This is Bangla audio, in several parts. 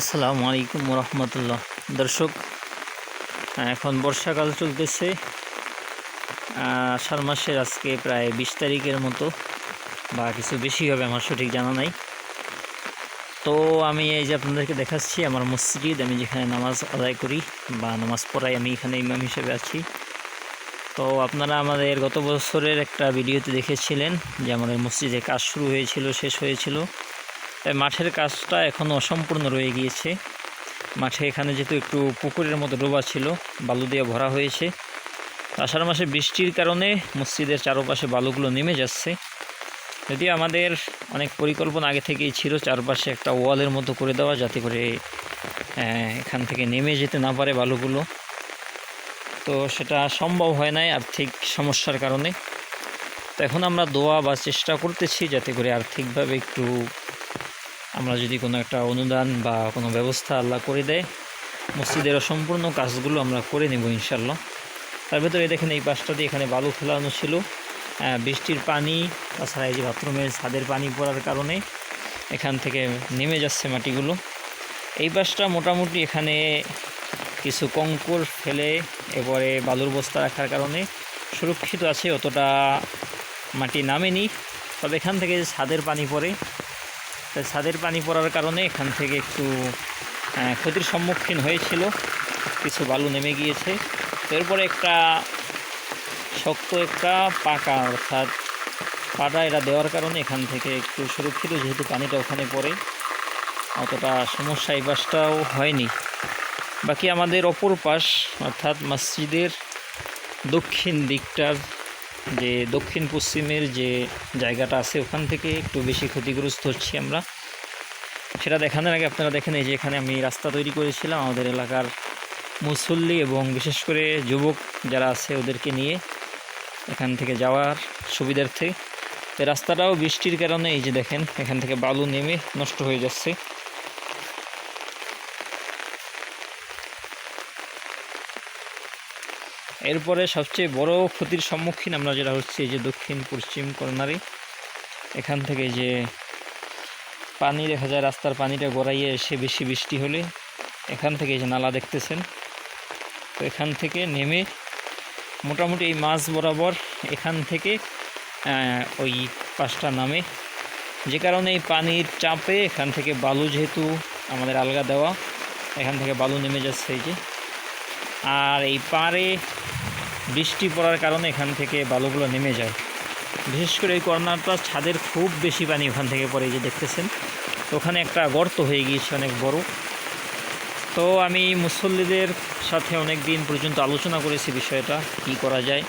আসসালামু আলাইকুম রহমতুল্লাহ দর্শক, এখন বর্ষাকাল চলতেছে। আষাঢ় মাসের আজকে প্রায় বিশ তারিখের মতো, বা কিছু বেশি হবে আমার সঠিক জানা নাই। তো আমি এই যে আপনাদেরকে দেখাচ্ছি, আমার মসজিদ, আমি যেখানে নামাজ আদায় করি বা নামাজ পড়াই, আমি এখানে ইমাম হিসেবে আছি। তো আপনারা আমাদের গত বছরের একটা ভিডিওতে দেখেছিলেন যে আমাদের মসজিদে কাজ শুরু হয়েছিল, শেষ হয়েছিল। মাঠের কাজটা এখনও অসম্পূর্ণ রয়ে গিয়েছে। মাঠে এখানে যেহেতু একটু পুকুরের মতো ডোবা ছিল, বালু দিয়ে ভরা হয়েছে। আষাঢ় মাসে বৃষ্টির কারণে মসজিদের চারপাশে বালুগুলো নেমে যাচ্ছে। যদিও আমাদের অনেক পরিকল্পনা আগে থেকেই ছিল চারপাশে একটা ওয়ালের মতো করে দেওয়া, যাতে করে এখান থেকে নেমে যেতে না পারে বালুগুলো। তো সেটা সম্ভব হয় নাই আর্থিক সমস্যার কারণে। তো এখন আমরা দোয়া বা চেষ্টা করতেছি যাতে করে আর্থিকভাবে একটু আমরা যদি কোনো একটা অনুদান বা কোনো ব্যবস্থা আল্লাহ করে দেয় মসজিদের সম্পূর্ণ কাজগুলো আমরা করে নেব ইনশাল্লাহ তার ভেতরে দেখেন এই পাশটা দিয়ে এখানে বালু ফেলানো ছিল। বৃষ্টির পানি, তাছাড়া এই যে বাথরুমের ছাদের পানি পড়ার কারণে এখান থেকে নেমে যাচ্ছে মাটিগুলো। এই পাশটা মোটামুটি এখানে কিছু কঙ্কর ফেলে এরপরে বালুর বস্তা রাখার কারণে সুরক্ষিত আছে, অতটা মাটি নামেনি। তবে এখান থেকে ছাদের পানি পড়ে তাই ছাদের পানি পড়ার কারণে এখান থেকে একটু ক্ষতির সম্মুখীন হয়েছিল। কিছু বালু নেমে গিয়েছে। এরপরে একটা শক্ত একটা পাকা, অর্থাৎ পাটা এটা দেওয়ার কারণে এখান থেকে একটু সুরক্ষিত, যেহেতু পানিটা ওখানে পড়ে। অতটা সমস্যা এই পাশটাও হয়নি। বাকি আমাদের অপর পাশ, অর্থাৎ মসজিদের দক্ষিণ দিকটার যে দক্ষিণ পশ্চিমের যে জায়গাটা আছে, ওখান থেকে একটু বেশি ক্ষতিগ্রস্ত হচ্ছি আমরা। সেটা দেখানোর আগে আপনারা দেখেন, এই যে এখানে আমি রাস্তা তৈরি করেছিলাম আমাদের এলাকার মুসল্লি এবং বিশেষ করে যুবক যারা আছে, ওদেরকে নিয়ে এখান থেকে যাওয়ার সুবিধার্থে। রাস্তাটাও বৃষ্টির কারণে, এই যে দেখেন, এখান থেকে বালু নেমে নষ্ট হয়ে যাচ্ছে। এরপরে সবচেয়ে বড় ক্ষতির সম্মুখীন আমরা যেটা হচ্ছে, এই যে দক্ষিণ, পশ্চিম কর্নারে। এখান থেকে যে পানি, দেখা যায় রাস্তার পানিটা গড়াইয়ে এসে বেশি বৃষ্টি হলে এখান থেকে যে নালা দেখতেছেন। তো এখান থেকে নেমে মোটামুটি এই মাছ বরাবর এখান থেকে ওই পাশটা নামে। যে কারণে এই পানির চাপে এখান থেকে বালু যেহেতু আমাদের আলগা দেওয়া, এখান থেকে বালু নেমে যাচ্ছে এই যে। আর এই পাড়ে বৃষ্টি পড়ার কারণে এখান থেকে বালুগুলো নেমে যায়। বিশেষ করে এই কর্নারটা ছাদের খুব বেশি পানি ওখান থেকে পড়ে যে দেখতেছেন। ওখানে একটা গর্ত হয়ে গিয়েছে অনেক বড়। তো আমি মুসল্লিদের সাথে অনেক দিন পর্যন্ত আলোচনা করেছি বিষয়টা, কি করা যায়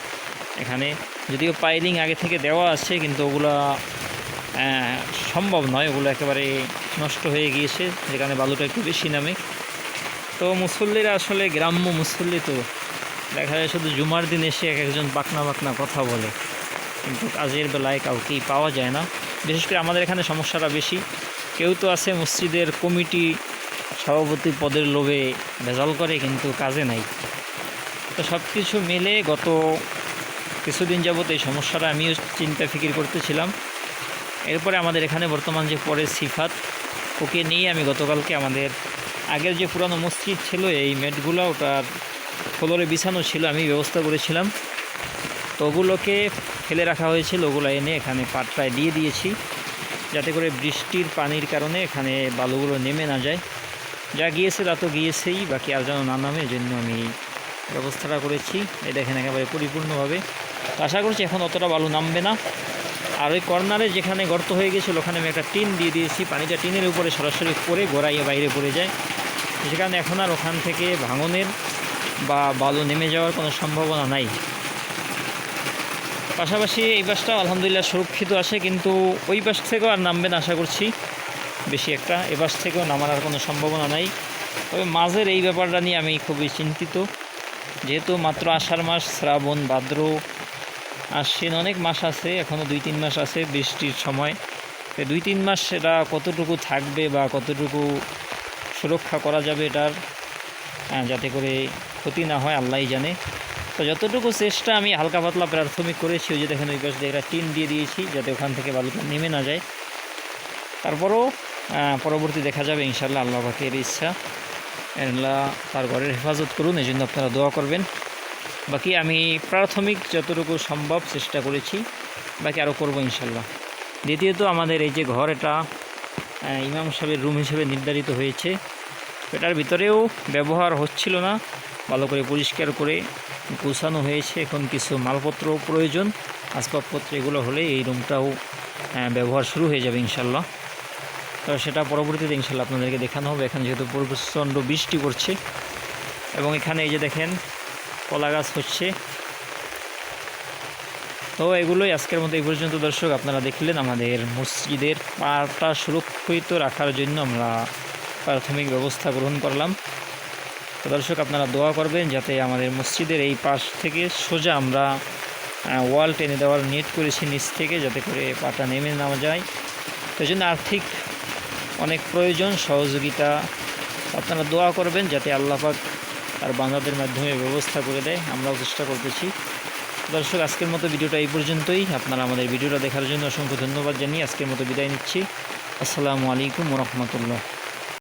এখানে। যদিও পাইলিং আগে থেকে দেওয়া আছে, কিন্তু ওগুলা সম্ভব নয়। ওগুলো একেবারে নষ্ট হয়ে গিয়েছে, যেখানে বালুটা একটু বেশি নামে। তো মুসল্লিরা আসলে গ্রাম্য মুসল্লি তো। দেখা যায় শুধু জুমার দিন এসে এক একজন পাকনা পাকনা কথা বলে। কিন্তু কাজের বেলায় কাউকেই পাওয়া যায় না। বিশেষ করে আমাদের এখানে সমস্যাটা বেশি। কেউ তো আছে মসজিদের কমিটি সভাপতি পদের লোভে ভেজাল করে, কিন্তু কাজে নাই। তো সব কিছু মিলে গত কিছুদিন যাবত এই সমস্যাটা আমিও চিন্তা ফিকির করতেছিলাম। এরপরে আমাদের এখানে বর্তমান যে পরে সিফাত, ওকে নিয়ে আমি গতকালকে আমাদের আগের যে পুরানো মসজিদ ছিল, এই মেটগুলো ওটার ফ্লোরে বিছানো ছিল, আমি ব্যবস্থা করেছিলাম। তো ওগুলোকে ফেলে রাখা হয়েছিল, ওগুলো এনে এখানে পাটটায় দিয়ে দিয়েছি, যাতে করে বৃষ্টির পানির কারণে এখানে বালুগুলো নেমে না যায়। যা গিয়েছে তা তো গিয়েছেই, বাকি আর যেন না নামে জন্য আমি ব্যবস্থাটা করেছি। এই দেখেন একেবারে পরিপূর্ণভাবে। আশা করছি এখন অতটা বালু নামবে না। আর ওই কর্নারে যেখানে গর্ত হয়ে গেছিল, ওখানে আমি একটা টিন দিয়ে দিয়েছি। পানিটা টিনের উপরে সরাসরি পরে গোড়াইয়ে বাইরে পড়ে যায়। সেখানে এখন আর ওখান থেকে ভাঙনের বা বালু নেমে যাওয়ার কোনো সম্ভাবনা নাই। পাশাপাশি এই পাশটা আলহামদুলিল্লাহ সুরক্ষিত আছে, কিন্তু ওই পাশ থেকেও আর নামবে না আশা করছি, বেশি একটা। এ পাশ থেকেও নামার আর কোনো সম্ভাবনা নাই। তবে মাঝের এই ব্যাপারটা নিয়ে আমি খুবই চিন্তিত। যেহেতু মাত্র আষাঢ় মাস, শ্রাবণ, ভাদ্র, আশ্বিন অনেক মাস আছে এখনও দুই তিন মাস আছে বৃষ্টির সময়। দুই তিন মাস সেটা কতটুকু থাকবে বা কতটুকু সুরক্ষা করা যাবে এটার যাতে করে ক্ষতি না হয়, আল্লাহই জানে। তো যতটুকু চেষ্টা আমি হালকা পাতলা প্রাথমিক করেছি, ওই যে দেখেন ওই পাশে একটা টিন দিয়ে দিয়েছি, যাতে ওখান থেকে বালুটা নেমে না যায়। তারপরও পরবর্তী দেখা যাবে ইনশাল্লাহ আল্লাহ পাকের ইচ্ছা। আল্লাহ তার ঘরের হেফাজত করুন, এই জন্য আপনারা দোয়া করবেন। বাকি আমি প্রাথমিক যতটুকু সম্ভব চেষ্টা করেছি, বাকি আরও করব ইনশাল্লাহ দ্বিতীয়ত, আমাদের এই যে ঘর এটা ইমাম সাহেবের রুম হিসেবে নির্ধারিত হয়েছে। এটার ভিতরেও ব্যবহার হচ্ছিল না। ভালো করে পরিষ্কার করে গোছানো হয়েছে। এখন কিছু মালপত্র প্রয়োজন। আসবাবপত্র এগুলো হলে এই রুমটাও ব্যবহার শুরু হয়ে যাবে ইনশাল্লাহ। তো সেটা পরবর্তীতে ইনশাল্লাহ আপনাদেরকে দেখানো হবে। এখানে যেহেতু প্রচণ্ড বৃষ্টি পড়ছে। এবং এখানে এই যে দেখেন, কলা গাছ হচ্ছে। তো এগুলোই আজকের মতো এই পর্যন্ত। দর্শক, আপনারা দেখলেন আমাদের মসজিদের পাটা সুরক্ষিত রাখার জন্য আমরা প্রাথমিক ব্যবস্থা গ্রহণ করলাম। তো দর্শক, আপনারা দোয়া করবেন যাতে আমাদের মসজিদের এই পাশ থেকে সোজা আমরা ওয়াল টেনে দেওয়ার নেট করেছি নিচ থেকে যাতে করে পাটা নেমে নেওয়া যায়। তো জন্য আর্থিক অনেক প্রয়োজন, সহযোগিতা। আপনারা দোয়া করবেন যাতে আল্লাহ আর বান্দাদের মাধ্যমে ব্যবস্থা করে দেয়। আমরাও চেষ্টা করতেছি। দর্শক, আজকের মতো ভিডিওটা এই পর্যন্তই। আপনারা আমাদের ভিডিওটা দেখার জন্য অসংখ্য ধন্যবাদ জানিয়ে আজকের মতো বিদায় নিচ্ছি। আসসালামু আলাইকুম রহমতুল্লাহ।